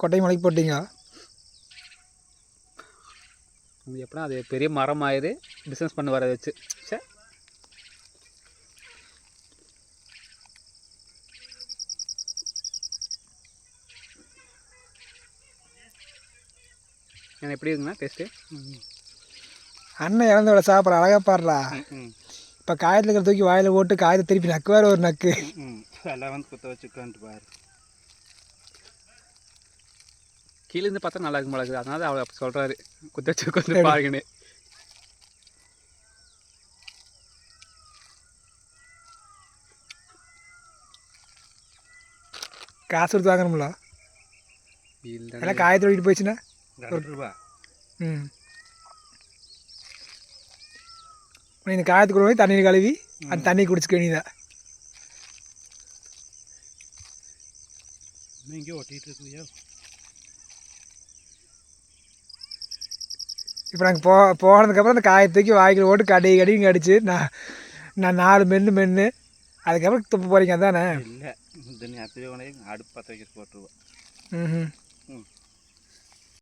கொட்டை மலைக்கு போட்டீங்க அது எப்படின்னா அது பெரிய மரம் ஆயிரு பிஸ்னஸ் பண்ண வர வச்சு. சே ஏன்னா எப்படி இருக்குண்ணா டேஸ்ட்டு அண்ணன் இறந்தோட சாப்பிட்ற அழகாக பாடுறா இப்போ காயத்தில் இருக்கிற தூக்கி வாயில் போட்டு காயத்தை திருப்பி நக்கு வேறு ஒரு நக்கு. எல்லாம் வந்து குத்த வச்சுக்கோன்ட்டு பாரு. கீழேருந்து பார்த்தா நல்லா இருக்கும் போல இருக்குது. அதனால அவர் அப்படி சொல்கிறாரு குத்த வச்சு கொஞ்சம் பாருங்கன்னு. காசு கொடுத்து வாங்கணும்ல? இல்லை எல்லாம் காயத்தை ஓடிட்டு போயிடுச்சுன்னா? ரூபா. ம். இந்த காயத்துக்கு கொண்டு போய் தண்ணீர் கழுவி அந்த தண்ணி குடிச்சுக்க வேண்டியதா இன்னும் எங்கேயோ ஒட்டிகிட்டு இருக்குதுயோ? இப்போ நாங்கள் போ போனதுக்கப்புறம் அந்த காயை தூக்கி வாய்க்கில் போட்டு கடி கடியும் கடிச்சு நான் நான் நாலு மென்று மென்று அதுக்கப்புறம் துப்ப போகிறீங்க அதானே? இல்லை அடுப்பு பற்ற வைக்க போட்டுருவா ம் ம்